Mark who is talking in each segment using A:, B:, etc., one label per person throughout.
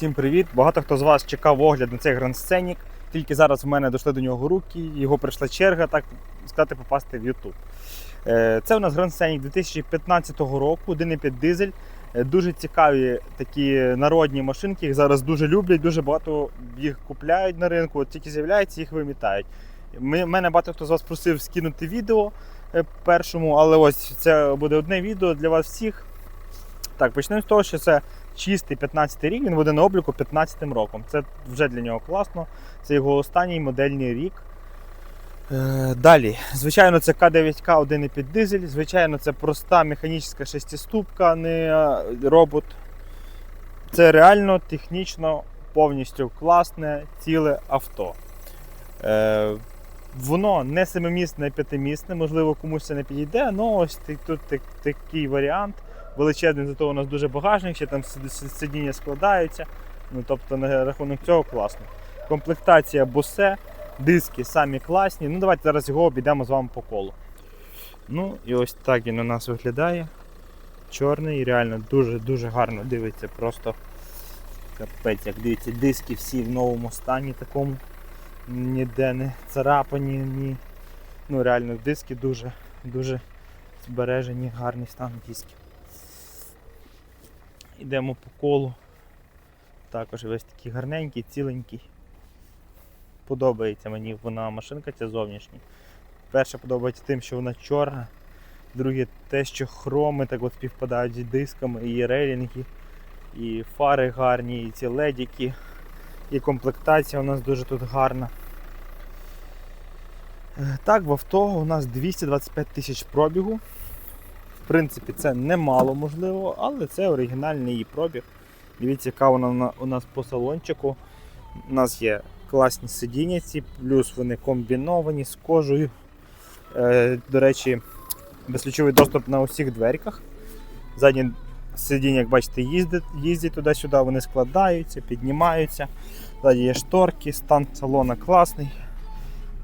A: Всім привіт! Багато хто з вас чекав огляд на цей Grand Scenic. Тільки зараз в мене дійшли до нього руки, його прийшла черга, так сказати, попасти в YouTube. Е, Це у нас Grand Scenic 2015 року, 1,5 дизель. Е, Дуже цікаві такі народні машинки, їх зараз дуже люблять, дуже багато їх купляють на ринку. От тільки з'являються, їх вимітають. Мене багато хто з вас просив скинути відео е, першому, але ось це буде одне відео для вас всіх. Так, почнемо з того, що це чистий 15 рік, він буде на обліку 15 роком. Це вже для нього класно. Це його останній модельний рік. Е, Далі, звичайно, це К9К 1,5 дизель. Звичайно, це проста механічна шестиступка, не е, робот. Це реально технічно повністю класне, ціле авто. Е, Воно не семимісне, а п'ятимісне, можливо, комусь це не підійде, але ось тут такий варіант величезний, зато у нас дуже багажник, ще там сид- сид- сидіння складаються. Ну, тобто на рахунок цього класно. Комплектація босе, диски самі класні. Ну, давайте зараз його обійдемо з вами по колу. Ну і ось так він у нас виглядає. Чорний, реально дуже-дуже гарно дивиться. Просто капець, як дивіться, диски всі в новому стані такому. Ніде не царапані, ні. Ну реально диски дуже, дуже збережені, гарний стан диски. Йдемо по колу. Також весь такий гарненький, ціленький. Подобається мені вона машинка ця зовнішня. Перше подобається тим, що вона чорна. Друге те, що хроми так от співпадають з дисками, і рейлінги, і фари гарні, і ці ледіки, і комплектація у нас дуже тут гарна. Е, Так, в авто у нас 225 тисяч пробігу. Принципі, це немало можливо, але це оригінальний її пробіг. Дивіться, яка вона у нас по салончику. У нас є класні сидіння, ці, плюс вони комбіновані з кожею. Е, до речі, безключовий доступ на усіх дверках. Задні сидіння, як бачите, їздять, їздять туди-сюди, вони складаються, піднімаються. Ззаді є шторки, стан салона класний.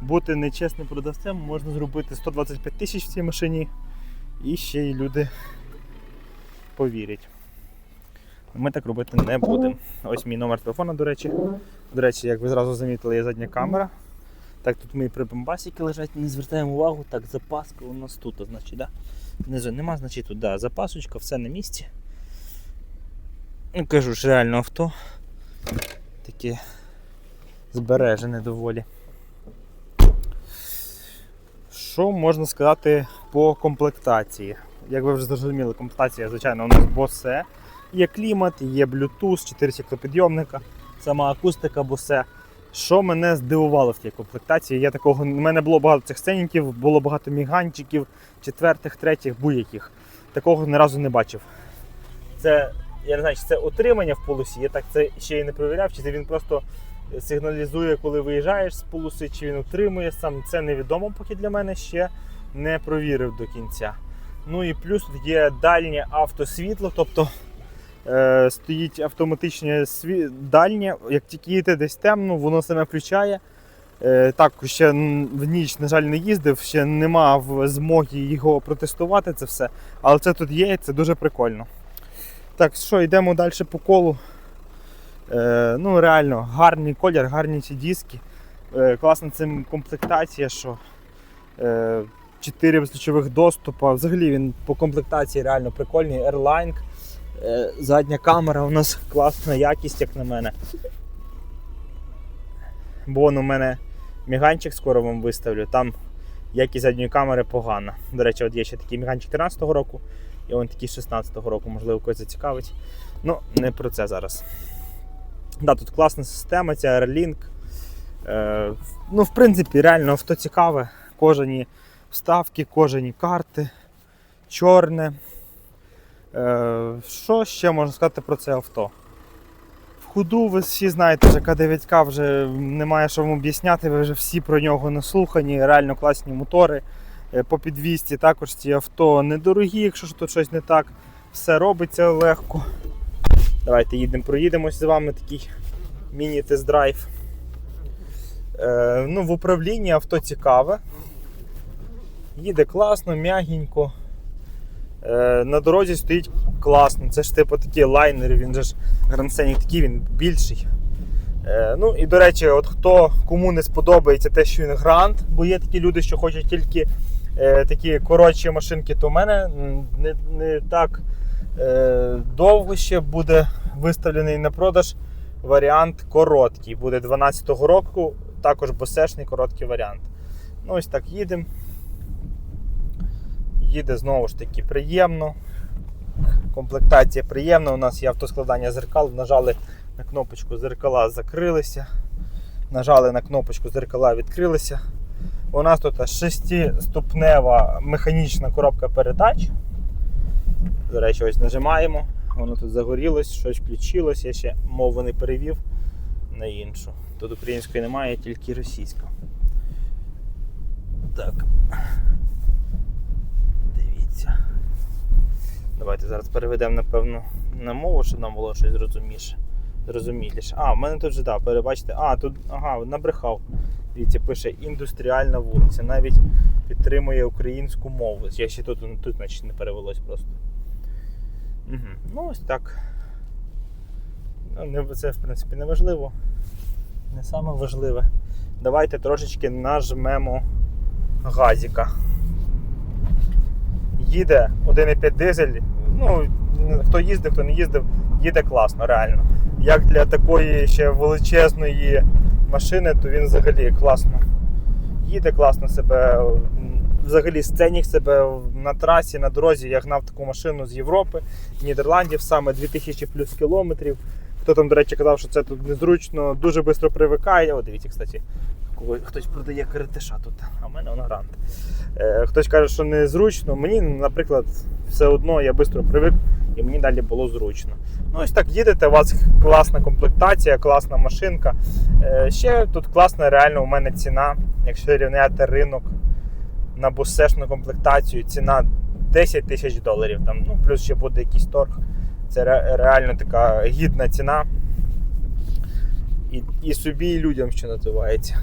A: Бути нечесним продавцем можна зробити 125 тисяч в цій машині. І ще й люди повірять. Ми так робити не будемо. Ось мій номер телефона, до речі. До речі, як ви зразу замітили, є задня камера. Так, тут мої прибамбасики лежать, не звертаємо увагу. Так, запаска у нас тут, значить, да? Внизу нема, значить тут, да, запасочка, все на місці. Ну, кажу ж, реально авто. Таке збережене доволі. Що можна сказати по комплектації? Як ви вже зрозуміли, комплектація, звичайно, у нас босе. Є клімат, є Bluetooth, 4 стеклопідйомника, сама акустика босе. Що мене здивувало в тій комплектації? Я такого, у мене було багато цих сценіків, було багато міганчиків, четвертих, третіх, будь-яких. Такого ні разу не бачив. Це, я не знаю, чи це отримання в полосі, я так це ще й не перевіряв, чи це він просто сигналізує, коли виїжджаєш з полоси, чи він утримує сам. Це невідомо, поки для мене ще не провірив до кінця. Ну і плюс тут є дальнє автосвітло, тобто е, стоїть автоматичне сві... дальнє, як тільки їдете десь темно, воно саме включає. Е, так, ще в ніч, на жаль, не їздив, ще не мав змоги його протестувати, це все. Але це тут є, і це дуже прикольно. Так, що, йдемо далі по колу. Е, ну, реально, гарний колір, гарні ці диски. Е, класна цим комплектація, що е, 4 безключових доступа. Взагалі він по комплектації реально прикольний. Airline. Е, задня камера у нас класна якість, як на мене. Бо вон у мене міганчик скоро вам виставлю. Там якість задньої камери погана. До речі, от є ще такий міганчик 13-го року, і он такий 16-го року, можливо, когось зацікавить. Ну, не про це зараз. Да, тут класна система, ця Airlink. Е, ну, в принципі, реально авто цікаве. Кожені вставки, кожені карти, чорне. Е, що ще можна сказати про це авто? В худу ви всі знаєте, що К9К вже немає що вам об'ясняти, ви вже всі про нього наслухані, реально класні мотори. Е, По підвісті також ці авто недорогі, якщо тут щось не так, все робиться легко. Давайте їдемо, проїдемось з вами такий міні-тест-драйв. Е, ну, в управлінні авто цікаве. Їде класно, м'ягенько. Е, на дорозі стоїть класно. Це ж типу такі лайнери, він же ж Grand такий, він більший. Е, ну і до речі, от хто кому не сподобається те, що він грант, бо є такі люди, що хочуть тільки е, такі коротші машинки, то в мене не, не так довго ще буде виставлений на продаж варіант короткий. Буде 12-го року, також босешний короткий варіант. Ну, ось так їдемо. Їде знову ж таки приємно. Комплектація приємна. У нас є автоскладання зеркал. Нажали на кнопочку зеркала закрилися. Нажали на кнопочку зеркала відкрилися. У нас тут 6-ступнева механічна коробка передач. До речі, ось нажимаємо. Воно тут загорілось, щось включилось. Я ще мову не перевів на іншу. Тут української немає, тільки російська. Так. Дивіться. Давайте зараз переведемо, напевно, на мову, щоб нам було щось зрозуміше. Зрозуміліше. А, в мене тут вже да, перебачте. А, тут ага, набрехав. Дивіться, пише індустріальна вулиця. Навіть підтримує українську мову. Я ще тут, тут значить, не перевелось просто. Ну, ось так. Ну, це, в принципі, не важливо. Не саме важливе. Давайте трошечки нажмемо газіка. Їде 1,5 дизель. Ну, хто їздив, хто не їздив, їде класно, реально. Як для такої ще величезної машини, то він взагалі класно їде, класно себе. Взагалі сценік себе на трасі, на дорозі. Я гнав таку машину з Європи, Нідерландів, саме 2000 плюс кілометрів. Хто там, до речі, казав, що це тут незручно, дуже швидко привикає. О, дивіться, кстати, хтось продає каратиша тут, а в мене вона грант. Е, хтось каже, що незручно. Мені, наприклад, все одно я швидко привик і мені далі було зручно. Ну, ось так їдете, у вас класна комплектація, класна машинка. Е, ще тут класна реально у мене ціна, якщо рівняти ринок на бусешну комплектацію, ціна 10 тисяч доларів. Там, ну, плюс ще буде якийсь торг. Це ре- реально така гідна ціна. І, і собі, і людям, що називається.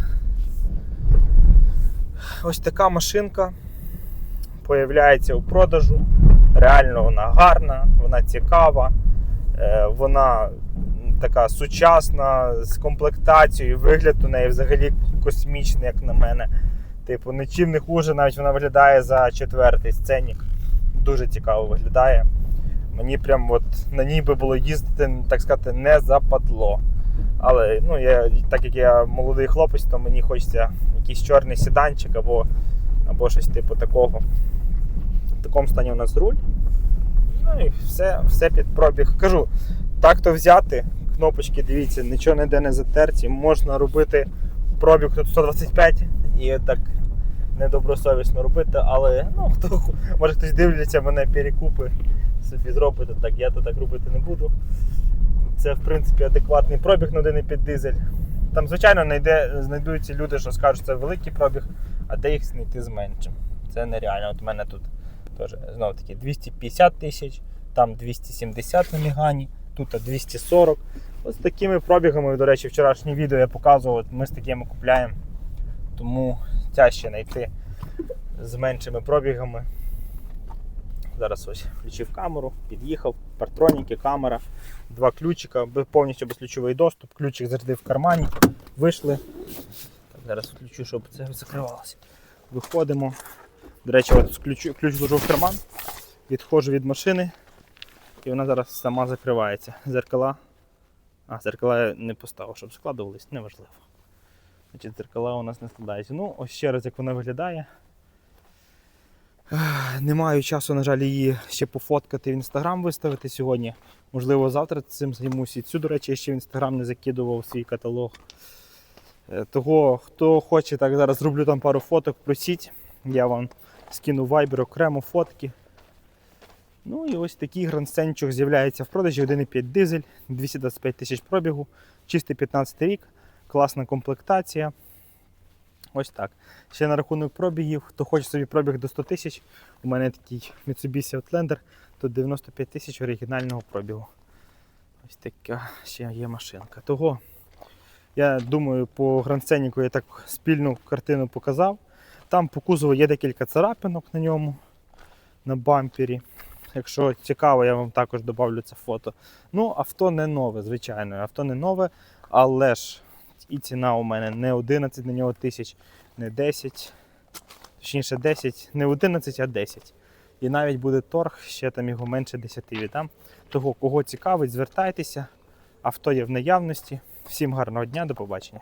A: Ось така машинка появляється у продажу. Реально вона гарна, вона цікава, е, вона така сучасна, з комплектацією, вигляд у неї взагалі космічний, як на мене. Типу, нічим не хуже, навіть вона виглядає за четвертий сценік. Дуже цікаво виглядає. Мені прям от на ній би було їздити, так сказати, не западло. Але ну, я, так як я молодий хлопець, то мені хочеться якийсь чорний сіданчик або, або щось типу такого. В такому стані у нас руль. Ну і все, все під пробіг. Кажу, так то взяти, кнопочки, дивіться, нічого ніде не затерті. Можна робити пробіг тут 125 і так недобросовісно робити, але ну, хто, може хтось дивляться мене перекупи, собі зробити так, я то так робити не буду. Це в принципі адекватний пробіг на 1,5 дизель. Там, звичайно, знайде, знайдуться люди, що скажуть, що це великий пробіг, а де їх знайти з меншим. Це нереально. От у мене тут теж знову таки 250 тисяч, там 270 на Мігані, тут 240. Ось такими пробігами, до речі, вчорашнє відео я показував, ми з такими купляємо. Тому тяжче знайти з меншими пробігами. Зараз ось включив камеру, під'їхав, партроніки, камера, два ключика, повністю безключовий доступ, ключик завжди в кармані. Вийшли. Так, зараз включу, щоб це закривалося. Виходимо. До речі, от ключ, ключ вложу в карман, відходжу від машини і вона зараз сама закривається. Зеркала. А, зеркала я не поставив, щоб складувались, неважливо. Значить, зеркала у нас не складаються. Ну, ось ще раз, як вона виглядає. Не маю часу, на жаль, її ще пофоткати в інстаграм виставити сьогодні. Можливо, завтра цим займусь. І цю, до речі, я ще в інстаграм не закидував свій каталог. Е, Того, хто хоче, так зараз зроблю там пару фоток, просіть. Я вам скину в Viber окремо фотки. Ну і ось такий грандсценчик з'являється в продажі 1,5 дизель, 225 тисяч пробігу, чистий 15 рік, класна комплектація. Ось так. Ще на рахунок пробігів, хто хоче собі пробіг до 100 тисяч, у мене такий Mitsubishi Outlander, тут 95 тисяч оригінального пробігу. Ось така ще є машинка. Того я думаю, по грандсценіку я так спільну картину показав. Там по кузову є декілька царапинок на ньому, на бампері. Якщо цікаво, я вам також додавлю це фото. Ну, авто не нове, звичайно. Авто не нове, але ж і ціна у мене не 11 на нього тисяч, не 10, точніше 10, не 11, а 10. І навіть буде торг, ще там його менше 10 віддам. Того, кого цікавить, звертайтеся. Авто є в наявності. Всім гарного дня, до побачення.